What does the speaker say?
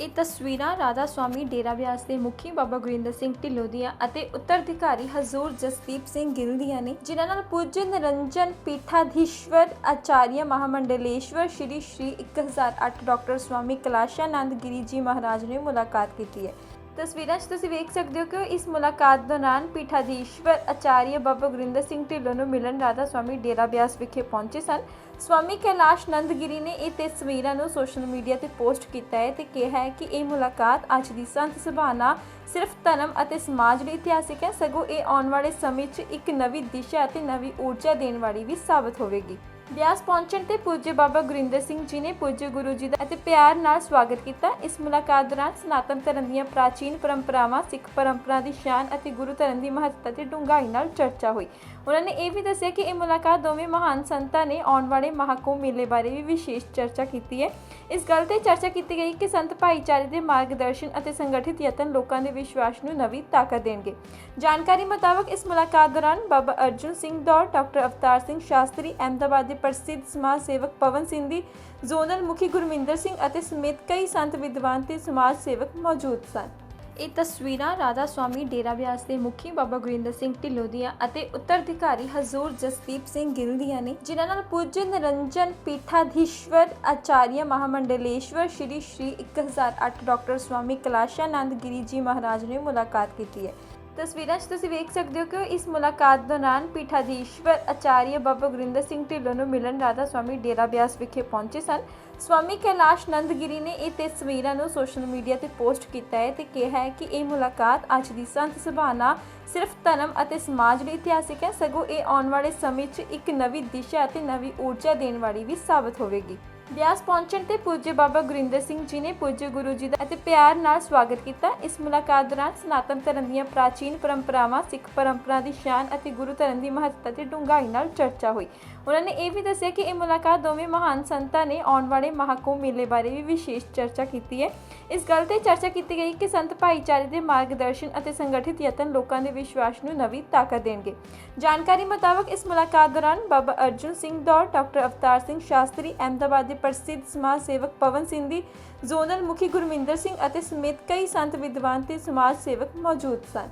ਇਹ ਤਸਵੀਰਾਂ ਰਾਧਾ ਸਵਾਮੀ ਡੇਰਾ ਬਿਆਸ ਦੇ ਮੁਖੀ ਬਾਬਾ ਗੁਰਿੰਦਰ ਸਿੰਘ ਢਿੱਲੋਂ ਦੀਆਂ ਅਤੇ ਉੱਤਰਾਧਿਕਾਰੀ ਹਜ਼ੂਰ ਜਸਦੀਪ ਸਿੰਘ ਗਿੱਲ ਦੀਆਂ ਨੇ, ਜਿਨ੍ਹਾਂ ਨਾਲ ਪੂਜ ਨਿਰੰਜਨ ਪੀਠਾਧੀਸ਼ਵਰ ਆਚਾਰੀਆ ਮਹਾਮੰਡਲੇਸ਼ਵਰ ਸ਼੍ਰੀ ਸ਼੍ਰੀ 1008 ਡਾਕਟਰ ਸਵਾਮੀ ਕਲਾਸ਼ਾਨੰਦ ਗਿਰੀ ਜੀ ਮਹਾਰਾਜ ਨੇ ਮੁਲਾਕਾਤ ਕੀਤੀ ਹੈ। ਤਸਵੀਰਾਂ 'ਚ ਤੁਸੀਂ ਵੇਖ ਸਕਦੇ ਹੋ ਕਿ ਇਸ ਮੁਲਾਕਾਤ ਦੌਰਾਨ ਪੀਠਾਧੀਸ਼ਵਰ ਆਚਾਰੀਆ ਬਾਬਾ ਗੁਰਿੰਦਰ ਸਿੰਘ ਢਿੱਲੋਂ ਨੂੰ ਮਿਲਣ ਰਾਧਾ ਸਵਾਮੀ ਡੇਰਾ ਬਿਆਸ ਵਿਖੇ ਪਹੁੰਚੇ ਸਨ। ਸਵਾਮੀ ਕੈਲਾਸ਼ ਨੰਦਗਿਰੀ ਨੇ ਇਹ ਤਸਵੀਰਾਂ ਨੂੰ ਸੋਸ਼ਲ ਮੀਡੀਆ ਤੇ ਪੋਸਟ ਕੀਤਾ ਹੈ ਤੇ ਕਿਹਾ ਹੈ ਕਿ ਇਹ ਮੁਲਾਕਾਤ ਅੱਜ ਦੀ ਸੰਤ ਸਭਾ ਨਾਲ ਸਿਰਫ ਧਰਮ ਅਤੇ ਸਮਾਜ ਲਈ ਇਤਿਹਾਸਿਕ ਹੈ, ਸਗੋਂ ਇਹ ਆਉਣ ਵਾਲੇ ਸਮੇਂ 'ਚ ਇੱਕ ਨਵੀਂ ਦਿਸ਼ਾ ਅਤੇ ਨਵੀਂ ਊਰਜਾ ਦੇਣ ਵਾਲੀ ਵੀ ਸਾਬਤ ਹੋਵੇਗੀ। ਬਿਆਸ ਪਹੁੰਚਣ ਤੇ ਪੂਜਯ ਬਾਬਾ ਗੁਰਿੰਦਰ ਸਿੰਘ ਜੀ ਨੇ ਪੂਜਯ ਗੁਰੂ ਜੀ ਦਾ ਅਤੇ ਪਿਆਰ ਨਾਲ ਸਵਾਗਤ ਕੀਤਾ। ਇਸ ਮੁਲਾਕਾਤ ਦੌਰਾਨ ਸਨਾਤਨ ਧਰਮ ਦੀਆਂ ਪ੍ਰਾਚੀਨ ਪਰੰਪਰਾਵਾਂ, ਸਿੱਖ ਪਰੰਪਰਾ ਦੀ ਸ਼ਾਨ ਅਤੇ ਗੁਰੂ ਧਰਮ ਦੀ ਮਹੱਤਤਾ ਤੇ ਡੂੰਘਾਈ ਨਾਲ ਚਰਚਾ ਹੋਈ। ਉਹਨਾਂ ਨੇ ਇਹ ਵੀ ਦੱਸਿਆ ਕਿ ਇਹ ਮੁਲਾਕਾਤ ਦੋਵੇਂ ਮਹਾਨ ਸੰਤਾਂ ਨੇ ਆਉਣ ਵਾਲੇ ਮਹਾਕੁੰਭ ਮੇਲੇ ਬਾਰੇ ਵੀ ਵਿਸ਼ੇਸ਼ ਚਰਚਾ ਕੀਤੀ ਹੈ। ਇਸ ਗੱਲ ਤੇ ਚਰਚਾ ਕੀਤੀ ਗਈ ਕਿ ਸੰਤ ਭਾਈਚਾਰੇ ਦੇ ਮਾਰਗਦਰਸ਼ਨ ਅਤੇ ਸੰਗਠਿਤ ਯਤਨ ਲੋਕਾਂ ਦੇ ਵਿਸ਼ਵਾਸ ਨੂੰ ਨਵੀਂ ਤਾਕਤ ਦੇਣਗੇ। ਜਾਣਕਾਰੀ ਮੁਤਾਬਕ ਇਸ ਮੁਲਾਕਾਤ ਦੌਰਾਨ ਬਾਬਾ ਅਰਜੁਨ ਸਿੰਘ ਦੌਰ, ਡਾਕਟਰ ਅਵਤਾਰ ਸਿੰਘ ਸ਼ਾਸਤਰੀ, ਅਹਿਮਦਾਬਾਦ ਦੇ ਪ੍ਰਸਿੱਧ ਸਮਾਜ ਸੇਵਕ ਪਵਨ ਸਿੰਧੀ ਜ਼ੋਨਲ ਮੁਖੀ ਗੁਰਮਿੰਦਰ ਸਿੰਘ ਅਤੇ ਸਮੇਤ ਕਈ ਸੰਤ ਵਿਦਵਾਨ ਤੇ ਸਮਾਜ ਸੇਵਕ ਮੌਜੂਦ ਸਨ। ਇਹ ਤਸਵੀਰਾਂ ਰਾਧਾ ਸਵਾਮੀ ਡੇਰਾ ਬਿਆਸ ਦੇ ਮੁਖੀ ਬਾਬਾ ਗੁਰਿੰਦਰ ਸਿੰਘ ਢਿੱਲੋਂ ਦੀਆਂ ਅਤੇ ਉੱਤਰਾਧਿਕਾਰੀ ਹਜ਼ੂਰ ਜਸਦੀਪ ਸਿੰਘ ਗਿੱਲ ਦੀਆਂ ਨੇ, ਜਿਨ੍ਹਾਂ ਨਾਲ ਪੂਜ ਨਿਰੰਜਨ ਪੀਠਾਧੀਸ਼ਵਰ ਆਚਾਰੀਆ ਮਹਾਮੰਡਲੇਸ਼ਵਰ ਸ਼੍ਰੀ ਸ਼੍ਰੀ 1008 ਡਾਕਟਰ ਸਵਾਮੀ ਕਲਾਸ਼ਾਨੰਦ ਗਿਰੀ ਜੀ ਮਹਾਰਾਜ ਨੇ ਮੁਲਾਕਾਤ ਕੀਤੀ ਹੈ। ਤਸਵੀਰਾਂ 'ਚ ਤੁਸੀਂ ਵੇਖ ਸਕਦੇ ਹੋ ਕਿ ਇਸ ਮੁਲਾਕਾਤ ਦੌਰਾਨ ਪੀਠਾਧੀਸ਼ਵਰ ਆਚਾਰੀਆ ਬਾਬਾ ਗੁਰਿੰਦਰ ਸਿੰਘ ਢਿੱਲੋਂ ਨੂੰ ਮਿਲਣ ਰਾਧਾ ਸਵਾਮੀ ਡੇਰਾ ਬਿਆਸ ਵਿਖੇ ਪਹੁੰਚੇ ਸਨ। ਸਵਾਮੀ ਕੈਲਾਸ਼ ਨੰਦਗਿਰੀ ਨੇ ਇਹ ਤਸਵੀਰਾਂ ਨੂੰ ਸੋਸ਼ਲ ਮੀਡੀਆ ਤੇ ਪੋਸਟ ਕੀਤਾ ਹੈ ਤੇ ਕਿਹਾ ਹੈ ਕਿ ਇਹ ਮੁਲਾਕਾਤ ਅੱਜ ਦੀ ਸੰਤ ਸਭਾ ਨਾਲ ਸਿਰਫ ਧਰਮ ਅਤੇ ਸਮਾਜ ਲਈ ਇਤਿਹਾਸਿਕ ਹੈ, ਸਗੋਂ ਇਹ ਆਉਣ ਵਾਲੇ ਸਮੇਂ 'ਚ ਇੱਕ ਨਵੀਂ ਦਿਸ਼ਾ ਅਤੇ ਨਵੀਂ ਊਰਜਾ ਦੇਣ ਵਾਲੀ ਵੀ ਸਾਬਤ ਹੋਵੇਗੀ। ਬਿਆਸ ਪਹੁੰਚਣ ਤੇ ਪੂਜਯ ਬਾਬਾ ਗੁਰਿੰਦਰ ਸਿੰਘ ਜੀ ਨੇ ਪੂਜਯ ਗੁਰੂ ਜੀ ਦਾ ਅਤੇ ਪਿਆਰ ਨਾਲ ਸਵਾਗਤ ਕੀਤਾ। ਇਸ ਮੁਲਾਕਾਤ ਦੌਰਾਨ ਸਨਾਤਨ ਧਰਮ ਦੀਆਂ ਪ੍ਰਾਚੀਨ ਪਰੰਪਰਾਵਾਂ, ਸਿੱਖ ਪਰੰਪਰਾ ਦੀ ਸ਼ਾਨ ਅਤੇ ਗੁਰੂ ਧਰਮ ਦੀ ਮਹੱਤਤਾ ਤੇ ਡੂੰਘਾਈ ਨਾਲ ਚਰਚਾ ਹੋਈ। ਉਹਨਾਂ ਨੇ ਇਹ ਵੀ ਦੱਸਿਆ ਕਿ ਇਹ ਮੁਲਾਕਾਤ ਦੋਵੇਂ ਮਹਾਨ ਸੰਤਾਂ ਨੇ ਆਉਣ ਵਾਲੇ ਮਹਾਕੁੰਭ ਮੇਲੇ ਬਾਰੇ ਵੀ ਵਿਸ਼ੇਸ਼ ਚਰਚਾ ਕੀਤੀ ਹੈ। ਇਸ ਗੱਲ ਤੇ ਚਰਚਾ ਕੀਤੀ ਗਈ ਕਿ ਸੰਤ ਭਾਈਚਾਰੇ ਦੇ ਮਾਰਗਦਰਸ਼ਨ ਅਤੇ ਸੰਗਠਿਤ ਯਤਨ ਲੋਕਾਂ ਦੇ ਵਿਸ਼ਵਾਸ ਨੂੰ ਨਵੀਂ ਤਾਕਤ ਦੇਣਗੇ। ਜਾਣਕਾਰੀ ਮੁਤਾਬਕ ਇਸ ਮੁਲਾਕਾਤ ਦੌਰਾਨ ਬਾਬਾ ਅਰਜੁਨ ਸਿੰਘ ਦੌਰ, ਡਾਕਟਰ ਅਵਤਾਰ ਸਿੰਘ ਸ਼ਾਸਤਰੀ, ਅਹਿਮਦਾਬਾਦ ਦੇ ਪ੍ਰਸਿੱਧ ਸਮਾਜ ਸੇਵਕ ਪਵਨ ਸਿੰਧੀ ਜ਼ੋਨਲ ਮੁਖੀ ਗੁਰਮਿੰਦਰ ਸਿੰਘ ਅਤੇ ਸਮੇਤ ਕਈ ਸੰਤ ਵਿਦਵਾਨ ਤੇ ਸਮਾਜ ਸੇਵਕ ਮੌਜੂਦ ਸਨ।